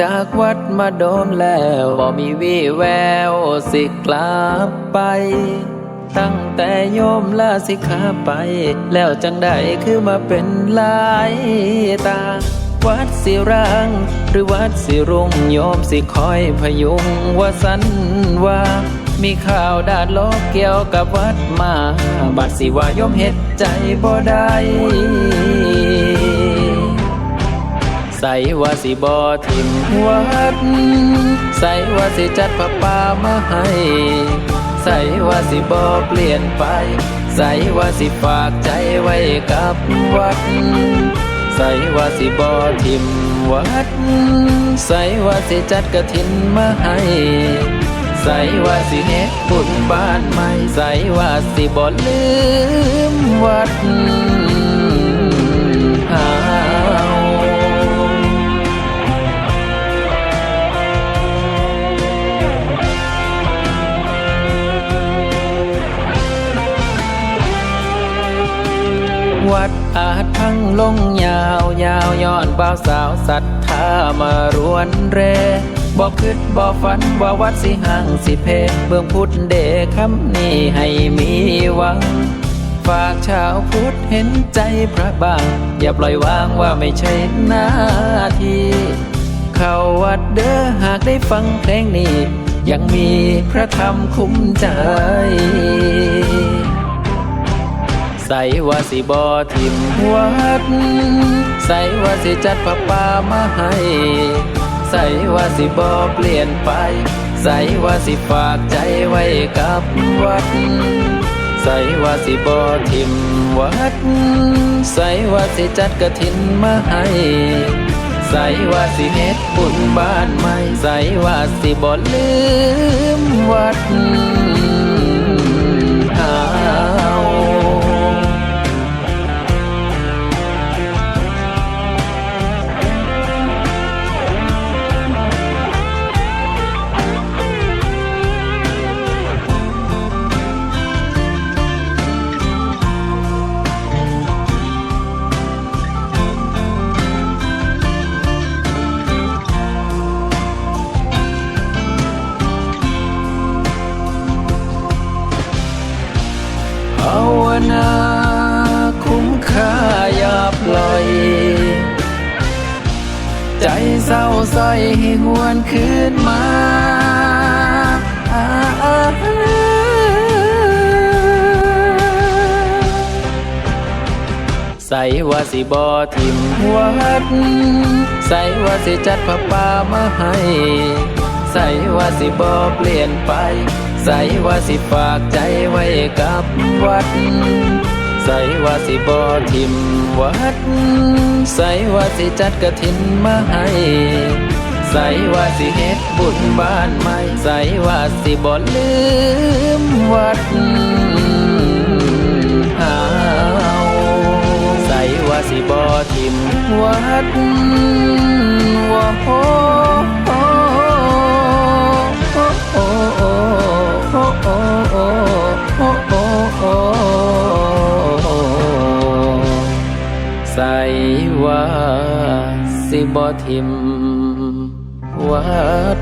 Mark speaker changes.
Speaker 1: จากวัดมาโดนแล้วบ่มีวี่แววสิกลับไป ตั้งแต่โยมลาสิขาไป แล้วจังได้คือมาเป็นลายตา วัดสิรัง หรือวัดสิรุ่งโยมสิคอยพยุงว่าสันว่า มีข่าวดาดลกเกี่ยวกับวัดมา บัดสิว่าโยมเฮ็ดใจบ่ได้ ใส่ว่าสิบอทิมวัด ใส่ว่าสิจัดผ้าป่ามาให้ใส่ว่าสิบอเปลี่ยนไป ใส่ว่าสิฝากใจไว้กับวัด ใส่ว่าสิบอทิมวัด ใส่ว่าสิจัดกระถินมาให้ใส่ว่าสิเฮ็ดบุญบ้านใหม่ ใส่ว่าสิบ่ลืมวัด อาจพังลงยาวยาวย้อนบ่าวสาวศรัทธามารวนเรบอกคิดบอกฝันว่าวัดสิห่างสิเพเบื้องพุทธเดคำนี้ให้มีหวัง ฝากชาวพุทธเห็นใจพระบางอย่าปล่อยวางว่าไม่ใช่หน้าที่ เข้าวัดเด้อหากได้ฟังเพลงนี้ ยังมีพระธรรมคุ้มใจ ใส่ว่าสิบอทิมวัด ใส่ว่าสิจัดผ้าป่ามาให้ ใส่ว่าสิบอเปลี่ยนไป ใส่ว่าสิฝากใจไว้กับวัด ใส่ว่าสิบอทิมวัด ใส่ว่าสิจัดกระถินมาให้ใส่ว่าสิเฮ็ดบุญบ้านใหม่ใส่ว่าสิบ่ลืมวัด นาคุ้มค่าอย่าปล่อย ใจเศร้าซอยให้หวนคืนมาใส่ว่าสิบอทิมวัด ใส่ว่าสิจัดผ้าป่ามาให้ ใส่ว่าสิบอเปลี่ยนไป ใส่ว่าสิฝากใจไว้กับวัด ใส่ว่าสิบอทิมวัด ใส่ว่าสิจัดกระถินมาให้ใส่ว่าสิเฮ็ดบุญบ้านใหม่ใส่ว่าสิบ่ลืมวัดเฮาใส่ว่าสิบ่ทิมวัดว่าโใสว่าสิบ่ทิมวัด